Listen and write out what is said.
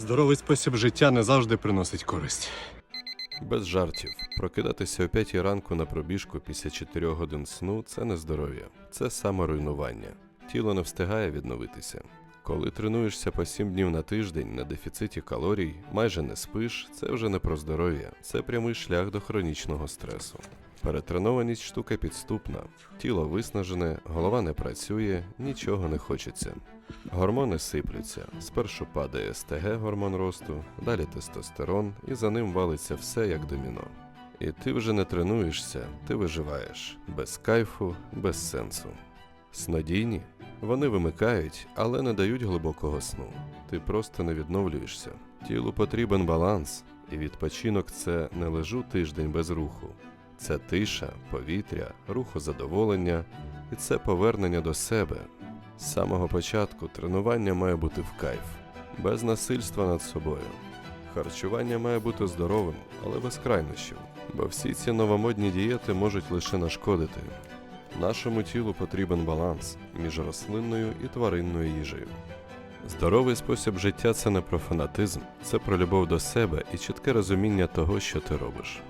Здоровий спосіб життя не завжди приносить користь. Без жартів. Прокидатися о 5 ранку на пробіжку після 4 годин сну це не здоров'я, це саморуйнування. Тіло не встигає відновитися. Коли тренуєшся по 7 днів на тиждень на дефіциті калорій, майже не спиш, це вже не про здоров'я, це прямий шлях до хронічного стресу. Перетренованість штука підступна, тіло виснажене, голова не працює, нічого не хочеться. Гормони сиплються. Спершу падає СТГ гормон росту, далі тестостерон, і за ним валиться все як доміно. І ти вже не тренуєшся, ти виживаєш без кайфу, без сенсу. Снодійні вони вимикають, але не дають глибокого сну. Ти просто не відновлюєшся. Тілу потрібен баланс, і відпочинок це не лежу тиждень без руху. Це тиша, повітря, рухозадоволення і це повернення до себе, з самого початку тренування має бути в кайф, без насильства над собою. Харчування має бути здоровим, але без крайнощів, бо всі ці новомодні дієти можуть лише нашкодити. Нашому тілу потрібен баланс між рослинною і тваринною їжею. Здоровий спосіб життя це не про фанатизм, це про любов до себе і чітке розуміння того, що ти робиш.